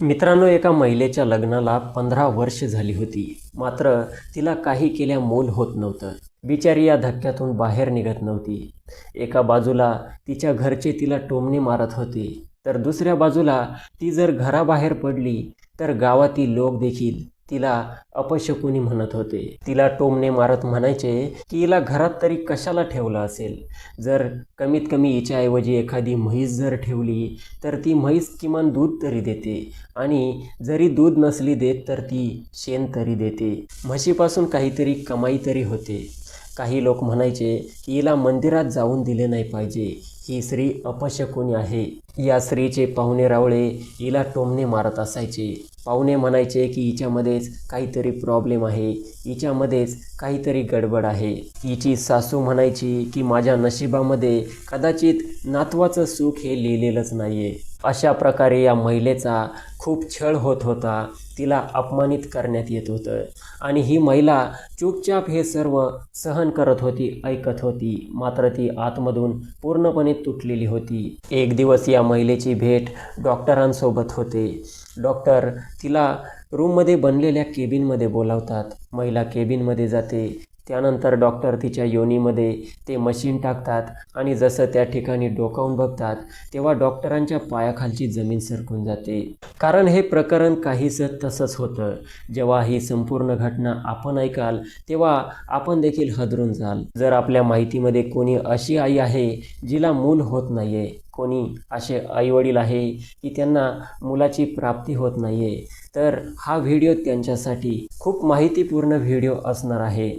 मित्रांनो एका महिलेच्या लग्नाला पंधरा वर्ष झाली होती. मात्र तिला काही केल्या मोल होत नव्हतं. बिचारी या धक्क्यातून बाहेर निघत नव्हती. एका बाजूला तिच्या घरचे तिला टोमणे मारत होते. तर दुसऱ्या बाजूला ती जर घराबाहेर पडली तर गावातील लोक देखील तिला अपशकुनी म्हणत होते. तिला टोमने मारत म्हणायचे की हिला घरात तरी कशाला ठेवलं असेल? जर कमीत कमी हिच्याऐवजी एखादी म्हैस जर ठेवली तर ती म्हैस किमान दूध तरी देते आणि जरी दूध नसली देत तर ती शेण तरी देते. म्हशीपासून काहीतरी कमाई तरी होते. काही लोक म्हणायचे की हिला मंदिरात जाऊन दिले नाही पाहिजे. ही स्त्री अपशकुनी आहे? या स्त्रीचे पाहुणे रावळे हिला टोमणे मारत असायचे. पाहुणे म्हणायचे की हिच्यामध्येच काहीतरी प्रॉब्लेम आहे. हिच्यामध्येच काहीतरी गडबड आहे. हिची सासू म्हणायची की माझ्या नशिबामध्ये कदाचित नातवाचं सुख हे लिहिलेलंच नाही आहे अशा प्रकारे या महिलेचा खूप छळ होत होता. तिला अपमानित करण्यात येत होतं. आणि ही महिला चुपचाप हे सर्व सहन करत होती ऐकत होती. मात्र ती आतमधून पूर्णपणे तुटलेली होती. एक दिवस या महिलेची भेट डॉक्टरांसोबत होते. डॉक्टर तिला रूममध्ये बनलेल्या केबिनमध्ये बोलावतात. महिला केबिनमध्ये जाते. त्यानंतर डॉक्टर तिच्या योनीमध्ये ते मशीन टाकतात आणि जसं त्या ठिकाणी डोकावून बघतात तेव्हा डॉक्टरांच्या पायाखालची जमीन सरकून जाते. कारण हे प्रकरण काहीसं तसंच होतं. जेव्हा ही संपूर्ण घटना आपण ऐकाल तेव्हा आपण देखील हदरून जाल. जर आपल्या माहितीमध्ये कोणी अशी आई आहे जिला मूल होत नाही आहे कोणी असे आईवडील आहे की त्यांना मुलाची प्राप्ती होत नाही आहे तर हा व्हिडिओ त्यांच्यासाठी खूप माहितीपूर्ण व्हिडिओ असणार आहे.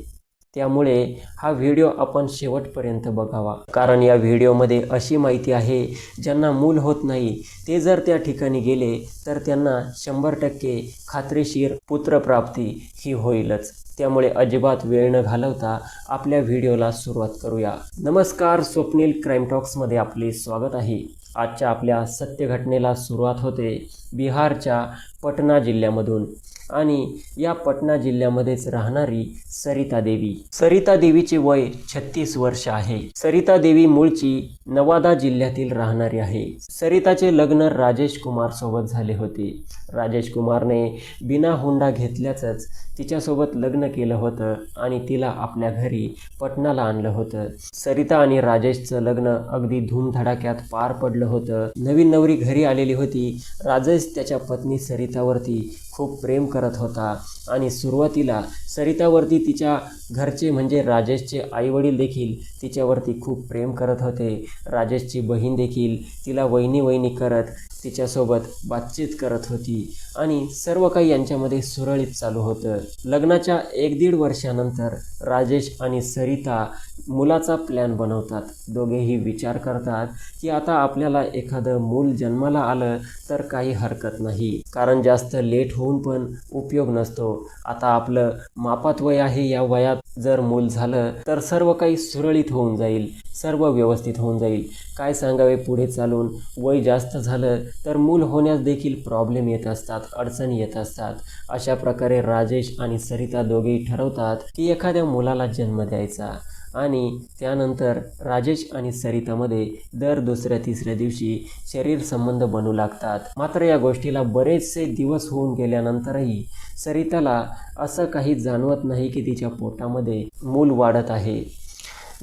त्यामुळे हा व्हिडिओ आपण शेवटपर्यंत बघावा. कारण या व्हिडिओमध्ये अशी माहिती आहे ज्यांना मूल होत नाही ते जर त्या ठिकाणी गेले तर त्यांना शंभर टक्के खात्रीशीर पुत्रप्राप्ती ही होईलच. त्यामुळे अजिबात वेळ न घालवता आपल्या व्हिडिओला सुरुवात करूया. नमस्कार स्वप्नील क्राईम टॉक्समध्ये आपले स्वागत आहे. आजच्या आपल्या सत्य घटनेला सुरुवात होते बिहारच्या पटना जिल्ह्यामधून. आणि या पटना जिल्ह्यामध्येच राहणारी सरिता देवी. सरिता देवीचे वय छत्तीस वर्ष आहे. सरिता देवी मूळची नवादा जिल्ह्यातील राहणारी आहे. सरिताचे लग्न राजेश कुमार सोबत झाले होते. राजेश कुमारने बिना हुंडा घेतल्याचंच तिच्यासोबत लग्न केलं होतं आणि तिला आपल्या घरी पटनाला आणलं होतं. सरिता आणि राजेशचं लग्न अगदी धूमधडाक्यात पार पडलं होतं. नवीन नवरी घरी आलेली होती. राजेश त्याच्या पत्नी सरितावरती खूप प्रेम करत होता आणि सुरुवातीला सरितावरती तिच्या घरचे म्हणजे राजेशचे आईवडील देखील तिच्यावरती खूप प्रेम करत होते. राजेशची बहीण देखील तिला वहिनी वहिनी करत तिच्यासोबत बातचीत करत होती आणि सर्व काही यांच्यामध्ये सुरळीत चालू होतं. लग्नाच्या एक दीड वर्षानंतर राजेश आणि सरिता मुलाचा प्लॅन बनवतात. दोघेही विचार करतात की आता आपल्याला एखादं मूल जन्माला आलं तर काही हरकत नाही. कारण जास्त लेट होऊन पण उपयोग नसतो. आता आपलं मापात वय आहे या वयात जर मूल झालं तर सर्व काही सुरळीत होऊन जाईल सर्व व्यवस्थित होऊन जाईल. काय सांगावे पुढे चालून? वय जास्त झालं तर मूल होण्यास देखील प्रॉब्लेम येत असतात अडचणी येत असतात. अशा प्रकारे राजेश आणि सरिता दोघेही ठरवतात की एखाद्या मुलाला जन्म द्यायचा. आणि त्यानंतर राजेश आणि सरितामध्ये दर दुसऱ्या तिसऱ्या दिवशी शरीर संबंध बनू लागतात. मात्र या गोष्टीला बरेचसे दिवस होऊन गेल्यानंतरही सरिताला असं काही जाणवत नाही की तिच्या पोटामध्ये मूल वाढत आहे.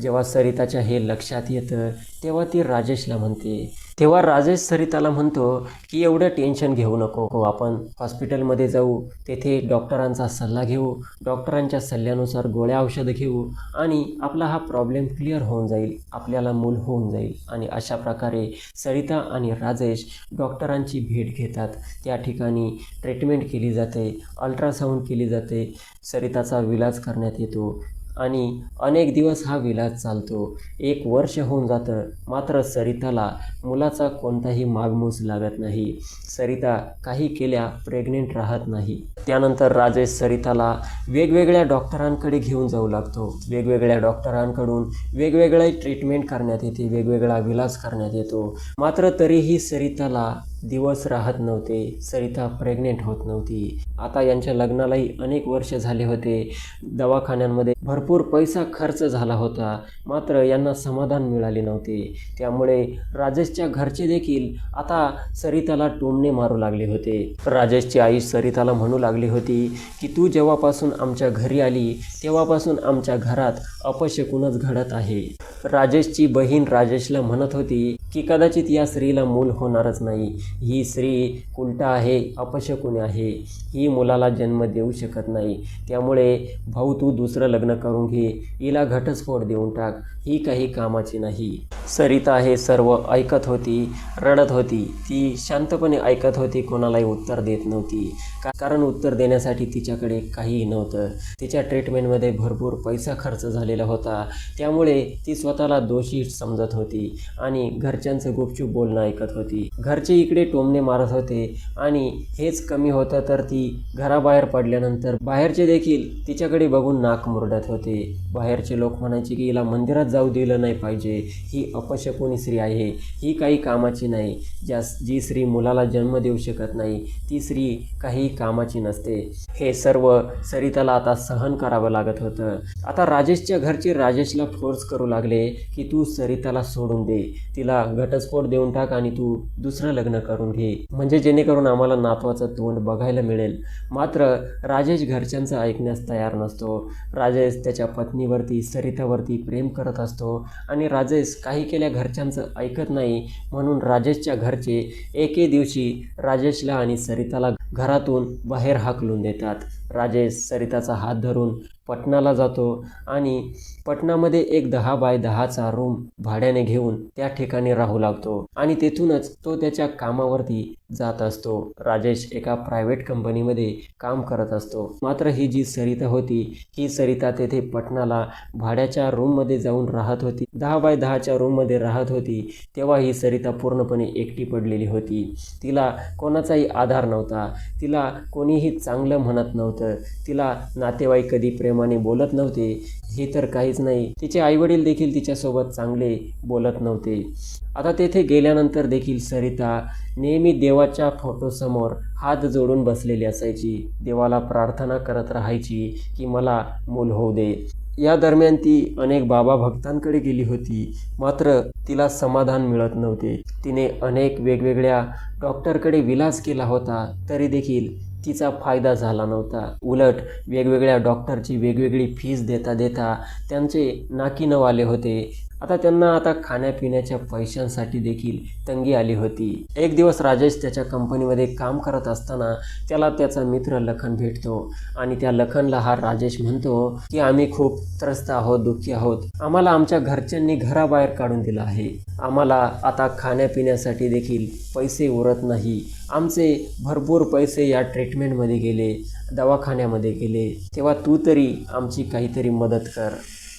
जेव्हा सरिताच्या हे लक्षात येतं तेव्हा ती राजेशला म्हणते तेव्हा राजेश सरिताला म्हणतो की एवढं टेन्शन घेऊ नको हो आपण हॉस्पिटलमध्ये जाऊ तेथे डॉक्टरांचा सल्ला घेऊ डॉक्टरांच्या सल्ल्यानुसार गोळ्या औषधं घेऊ आणि आपला हा प्रॉब्लेम क्लिअर होऊन जाईल आपल्याला मूल होऊन जाईल. आणि अशा प्रकारे सरिता आणि राजेश डॉक्टरांची भेट घेतात. त्या ठिकाणी ट्रीटमेंट केली जाते अल्ट्रासाऊंड केली जाते. सरिताचा विलाज करण्यात येतो. आणि अनेक दिवस हा विलाज चालतो. एक वर्ष होऊन जातं मात्र सरिताला मुलाचा कोणताही मागमूस लागत नाही. सरिता काही केल्या प्रेग्नेंट राहत नाही. त्यानंतर राजेश सरिताला वेगवेगळ्या डॉक्टरांकडे घेऊन जाऊ लागतो. वेगवेगळ्या डॉक्टरांकडून वेगवेगळे ट्रीटमेंट करण्यात येते वेगवेगळा विलाज करण्यात येतो. मात्र तरीही सरिताला दिवस राहत नव्हते सरिता प्रेग्नेंट होत नव्हती. आता यांच्या लग्नालाही अनेक वर्ष झाले होते. दवाखान्यांमध्ये भरपूर पैसा खर्च झाला होता. मात्र यांना समाधान मिळाले नव्हते. त्यामुळे राजेशच्या घरचे देखील आता सरिताला टोमणे मारू लागले होते. राजेशची आई सरिताला म्हणू लागली होती की तू जेव्हापासून आमच्या घरी आली तेव्हापासून आमच्या घरात अपशकुनच घडत आहे. राजेशची बहीण राजेशला म्हणत होती की कदाचित या स्त्रीला मूल होणारच नाही. ही स्त्री उलटा आहे अपशकुन आहे. ही मुलाला जन्म देऊ शकत नाही. त्यामुळे भाऊ तू दुसरं लग्न करून घे. हिला घटस्फोट देऊन टाक. ही काही कामाची नाही. सरिता हे सर्व ऐकत होती रडत होती. ती शांतपणे ऐकत होती कोणालाही उत्तर देत नव्हती. कारण उत्तर देण्यासाठी तिच्याकडे काहीही नव्हतं. तिच्या ट्रीटमेंटमध्ये भरपूर पैसा खर्च झालेला होता. त्यामुळे ती स्वतःला दोषी समजत होती आणि घरच्यांचं गुपचूप बोलणं ऐकत होती. घरचे इकडे टोमणे मारत होते आणि हेच कमी होतं तर ती घराबाहेर पडल्यानंतर बाहेरचे देखील तिच्याकडे बघून नाक मुरडत होते. बाहेरचे लोक म्हणायचे की हिला मंदिरात जाऊ दिलं नाही पाहिजे. ही अपशकुनी स्त्री आहे. ही काही कामाची नाही. ज्या जी स्त्री मुलाला जन्म देऊ शकत नाही ती स्त्री काही कामाची नसते. हे सर्व सरिताला आता सहन करावं लागत होतं. आता राजेशच्या घरचे राजेशला फोर्स करू लागले की तू सरिताला सोडून दे. तिला घटस्फोट देऊन टाक आणि तू दुसरं लग्न करून घे. म्हणजे जेणेकरून आम्हाला नातवाचं तोंड बघायला मिळेल. मात्र राजेश घरच्यांचं ऐकण्यास तयार नसतो. राजेश त्याच्या पत्नीवरती सरितावरती प्रेम करत असतो आणि राजेश काही केल्या घरच्यांचं ऐकत नाही. म्हणून राजेशच्या घरचे एके दिवशी राजेशला आणि सरिताला घरातून बाहेर हाकलून देतात. राजेश सरिताचा हात धरून पटनाला जातो आणि पटनामध्ये एक दहा बाय दहाचा रूम भाड्याने घेऊन त्या ठिकाणी राहू लागतो. आणि तेथूनच तो त्याच्या कामावरती जात असतो. राजेश एका प्रायव्हेट कंपनीमध्ये काम करत असतो. मात्र ही जी सरिता होती ही सरिता तेथे पटनाला भाड्याच्या रूममध्ये जाऊन राहत होती. दहा बाय दहाच्या रूममध्ये राहत होती तेव्हा ही सरिता पूर्णपणे एकटी पडलेली होती. तिला कोणाचाही आधार नव्हता. तिला कोणीही चांगलं म्हणत नव्हतं. तिला नातेवाईक कधी प्रेमाने बोलत नव्हते. हे तर काहीच नाही. तिचे आईवडील देखील तिच्यासोबत चांगले बोलत नव्हते. आता तेथे गेल्यानंतर देखील सरिता नेहमी देवाच्या फोटोसमोर हात जोडून बसलेली असायची. देवाला प्रार्थना करत राहायची की मला मूल होऊ दे. या दरम्यान ती अनेक बाबा भक्तांकडे गेली होती. मात्र तिला समाधान मिळत नव्हते. तिने अनेक वेगवेगळ्या डॉक्टरकडे विलास केला होता. तरी देखील तिचा फायदा झाला नव्हता. उलट वेगवेगळ्या डॉक्टरची वेगवेगळी फीज देता देता त्यांचे नाकीनव होते. आता त्यांना आता खाण्यापिण्याच्या पैशांसाठी देखील तंगी आली होती. एक दिवस राजेश त्याच्या कंपनीमध्ये काम करत असताना त्याला त्याचा मित्र लखन भेटतो आणि त्या लखनला हा राजेश म्हणतो की आम्ही खूप त्रस्त आहोत दुःखी आहोत. आम्हाला आमच्या घरच्यांनी घराबाहेर काढून दिलं आहे. आम्हाला आता खाण्यापिण्यासाठी देखील पैसे उरत नाही. आमचे भरपूर पैसे या ट्रीटमेंटमध्ये गेले दवाखान्यामध्ये गेले. तेव्हा तू तरी आमची काहीतरी मदत कर.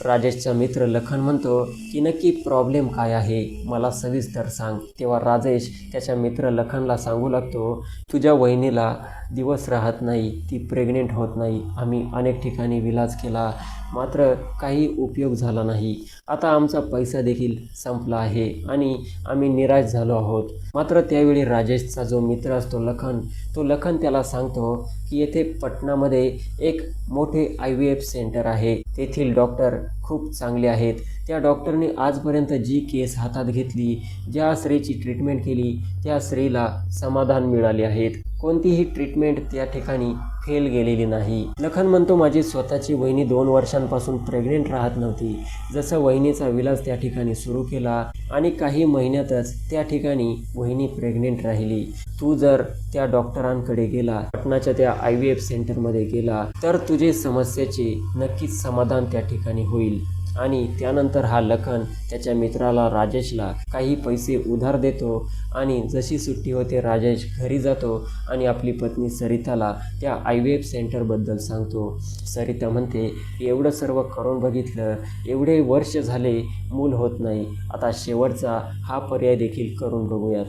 राजेशचा मित्र लखन म्हणतो की नक्की प्रॉब्लेम काय आहे? मला सविस्तर सांग. तेव्हा राजेश त्याच्या मित्र लखनला सांगू लागतो तुझ्या वहिनीला दिवस राहत नाही ती प्रेग्नेंट होत नाही. आम्ही अनेक ठिकाणी विलाज केला मात्र काही उपयोग झाला नाही. आता आमचा पैसा देखील संपला आहे आणि आम्ही निराश झालो आहोत. मात्र त्यावेळी राजेशचा जो मित्र असतो लखन तो लखन त्याला सांगतो की येथे पटणामध्ये एक मोठे आय व्ही एफ सेंटर आहे. तेथील डॉक्टर खूप चांगले आहेत. त्या डॉक्टरने आजपर्यंत जी केस हातात घेतली ज्या स्त्रीची ट्रीटमेंट केली त्या स्त्रीला समाधान मिळाले आहेत. कोणतीही ट्रीटमेंट त्या ठिकाणी फेल गेलेली नाही. लखन म्हणतो माझी स्वतःची वहिनी दोन वर्षांपासून प्रेग्नेंट राहत नव्हती. जसं वहिनीचा विलास त्या ठिकाणी सुरू केला आणि काही महिन्यातच त्या ठिकाणी वहिनी प्रेग्नेंट राहिली. तू जर त्या डॉक्टरांकडे गेला पटनाच्या त्या आय व्ही एफ सेंटरमध्ये गेला तर तुझे समस्येचे नक्कीच समाधान त्या ठिकाणी होईल. आणि त्यानंतर हा लखन त्याच्या मित्राला राजेशला काही पैसे उधार देतो आणि जशी सुट्टी होते राजेश घरी जातो आणि आपली पत्नी सरिताला त्या आय एफ सेंटरबद्दल सांगतो. सरिता म्हणते एवढं सर्व करून बघितलं एवढे वर्ष झाले मूल होत नाही. आता शेवटचा हा पर्याय देखील करून बघूयात.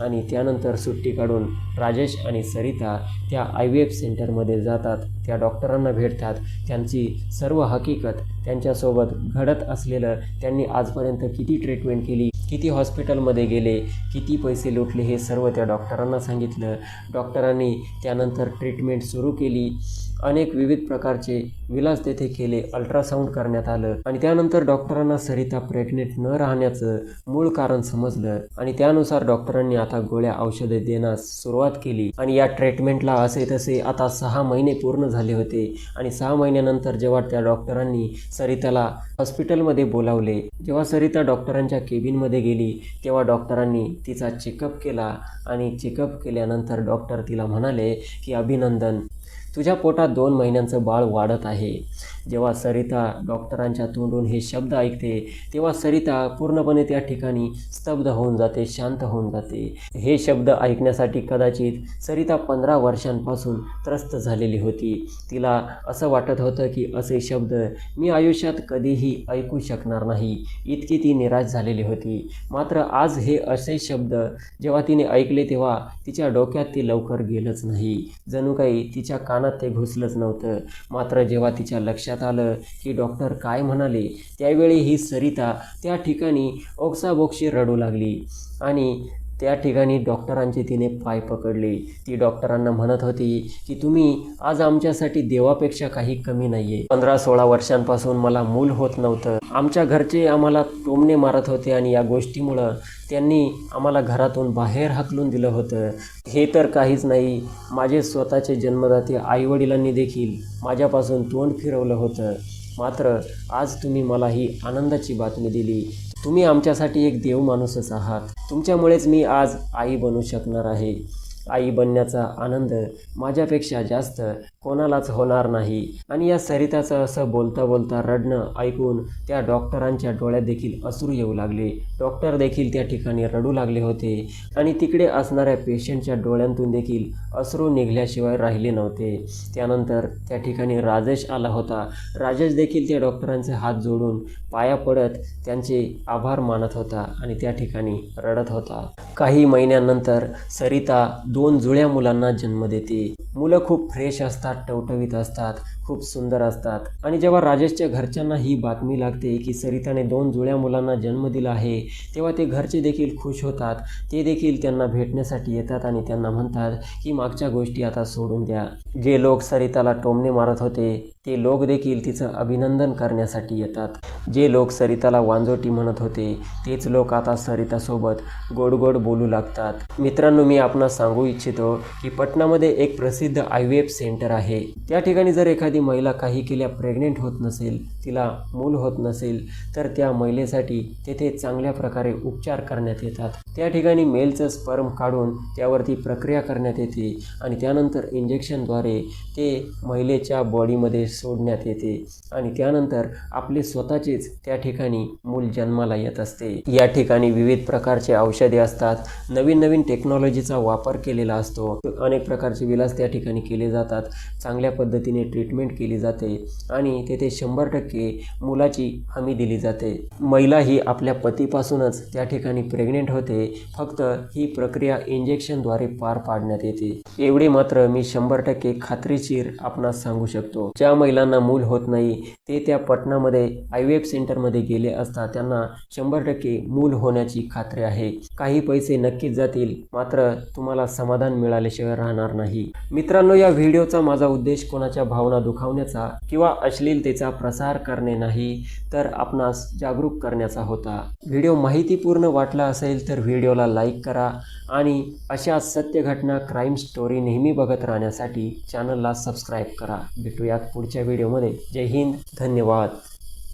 आणि त्यानंतर सुट्टी काढून राजेश आणि सरिता त्या आय व्ही एफ सेंटरमध्ये जातात. त्या डॉक्टरांना भेटतात. त्यांची सर्व हकीकत त्यांच्यासोबत घडत असलेलं त्यांनी आजपर्यंत किती ट्रीटमेंट केली किती हॉस्पिटलमध्ये गेले किती पैसे लुटले हे सर्व त्या डॉक्टरांना सांगितलं. डॉक्टरांनी त्यानंतर ट्रीटमेंट सुरू केली. अनेक विविध प्रकारचे विलास तेथे केले अल्ट्रासाऊंड करण्यात आलं आणि त्यानंतर डॉक्टरांना सरिता प्रेग्नेंट न राहण्याचं मूळ कारण समजलं आणि त्यानुसार डॉक्टरांनी आता गोळ्या औषधे देण्यास सुरुवात केली आणि या ट्रीटमेंटला असे तसे आता सहा महिने पूर्ण झाले होते आणि सहा महिन्यानंतर जेव्हा त्या डॉक्टरांनी सरिताला हॉस्पिटलमध्ये बोलावले जेव्हा सरिता डॉक्टरांच्या केबिनमध्ये गेली तेव्हा डॉक्टरांनी तिचा चेकअप केला आणि चेकअप केल्यानंतर डॉक्टर तिला म्हणाले की अभिनंदन तुझ्या पोटात दोन महिन्यांचं बाळ वाढत आहे. जेव्हा सरिता डॉक्टरांच्या तोंडून हे शब्द ऐकते तेव्हा सरिता पूर्णपणे त्या ठिकाणी स्तब्ध होऊन जाते शांत होऊन जाते. हे शब्द ऐकण्यासाठी कदाचित सरिता पंधरा वर्षांपासून त्रस्त झालेली होती. तिला असं वाटत होतं की असे शब्द मी आयुष्यात कधीही ऐकू शकणार नाही. इतकी ती निराश झालेली होती. मात्र आज हे असे शब्द जेव्हा तिने ऐकले तेव्हा तिच्या डोक्यात ते लवकर गेलंच नाही. जणू काही तिच्या कानात ते घुसलंच नव्हतं. मात्र जेव्हा तिच्या लक्षात आलं की डॉक्टर काय म्हणाले त्यावेळी ही सरिता त्या ठिकाणी ओक्साबोक्शी रडू लागली. आणि त्या ठिकाणी डॉक्टरांचे तिने पाय पकडले. ती डॉक्टरांना म्हणत होती की तुम्ही आज आमच्यासाठी देवापेक्षा काही कमी नाही आहे पंधरा सोळा वर्षांपासून मला मूल होत नव्हतं. आमच्या घरचे आम्हाला टोमणे मारत होते आणि या गोष्टीमुळं त्यांनी आम्हाला घरातून बाहेर हकलून दिलं होतं. हे तर काहीच नाही. माझे स्वतःचे जन्मदाते आईवडिलांनी देखील माझ्यापासून तोंड फिरवलं होतं. मात्र आज तुम्ही मला ही आनंदाची बातमी दिली. तुम्ही आमच्यासाठी एक देव माणूसच आहात. तुमच्यामुळेच मी आज आई बनू शकणार आहे. आई बनण्याचा आनंद माझ्यापेक्षा जास्त कोणालाच होणार नाही. आणि या सरिताचं असं बोलता बोलता रडणं ऐकून त्या डॉक्टरांच्या डोळ्यात देखील अश्रू येऊ लागले. डॉक्टर देखील त्या ठिकाणी रडू लागले होते. आणि तिकडे असणाऱ्या पेशंटच्या डोळ्यांतून देखील अश्रू निघल्याशिवाय राहिले नव्हते. त्यानंतर त्या ठिकाणी राजेश आला होता. राजेश देखील त्या डॉक्टरांचे हात जोडून पाया पडत त्यांचे आभार मानत होता आणि त्या ठिकाणी रडत होता. काही महिन्यानंतर सरिता दोन जुळ्या मुलांना जन्म देते. मुलं खूप फ्रेश असतात. टवटवीत असतात. खूप सुंदर असतात. आणि जेव्हा राजेशच्या घरच्यांना ही बातमी लागते की सरिताने दोन जुळ्या मुलांना जन्म दिला आहे तेव्हा ते घरचे देखील खुश होतात. ते देखील त्यांना भेटण्यासाठी येतात आणि त्यांना म्हणतात की मागच्या गोष्टी आता सोडून द्या. जे लोक सरिताला टोमणे मारत होते ते लोक देखील तिचं अभिनंदन करण्यासाठी येतात. जे लोक सरिताला वांजोटी म्हणत होते तेच लोक आता सरितासोबत गोड गोड बोलू लागतात. मित्रांनो मी आपणास सांगू इच्छितो की पटनामध्ये एक प्रसिद्ध आय सेंटर आहे. त्या ठिकाणी जर एखादी महिला काही केल्या प्रेग्नेंट होत नसेल तिला मूल होत नसेल तर त्या महिलेसाठी तेथे चांगल्या प्रकारे उपचार करण्यात येतात. त्या ठिकाणी मेलचं स्पर्म काढून त्यावरती प्रक्रिया करण्यात येते आणि त्यानंतर इंजेक्शनद्वारे ते महिलेच्या बॉडीमध्ये सोडण्यात येते आणि त्यानंतर आपले स्वतःचेच त्या ठिकाणी मूल जन्माला येत असते. या ठिकाणी विविध प्रकारचे औषधे असतात. नवीन नवीन टेक्नॉलॉजीचा वापर केलेला असतो. अनेक प्रकारचे विलास त्या ठिकाणी केले जातात. चांगल्या पद्धतीने ट्रीटमेंट केली जाते आणि तेथे शंभर टक्के मुलाची हमी दिली जाते. महिला ही आपल्या पतीपासूनच त्या ठिकाणी प्रेग्नेंट होते. फक्त ही प्रक्रिया इंजेक्शनद्वारे पार पाडण्यात येते. एवढे मात्र मी शंभर टक्के खात्रीशीर आपणास सांगू शकतो. ज्या महिलांना मूल होत नाही ते त्या पटनामध्ये आय व्ही एफ सेंटरमध्ये गेले असता त्यांना शंभर टक्के मूल होण्याची खात्री आहे. काही पैसे नक्कीच जातील मात्र तुम्हाला समाधान मिळाल्याशिवाय राहणार नाही. मित्रांनो या व्हिडिओचा माझा उद्देश कोणाच्या भावना दुख दुखावण्याचा किंवा अश्लीलतेचा प्रसार करणे नाही तर आपणास जागरूक करण्याचा होता. व्हिडिओ माहितीपूर्ण वाटला असेल तर व्हिडिओला लाईक करा आणि अशा सत्य घटना क्राईम स्टोरी नेहमी बघत राहण्यासाठी चॅनलला सबस्क्राईब करा. भेटूयात पुढच्या व्हिडिओमध्ये. जय हिंद. धन्यवाद.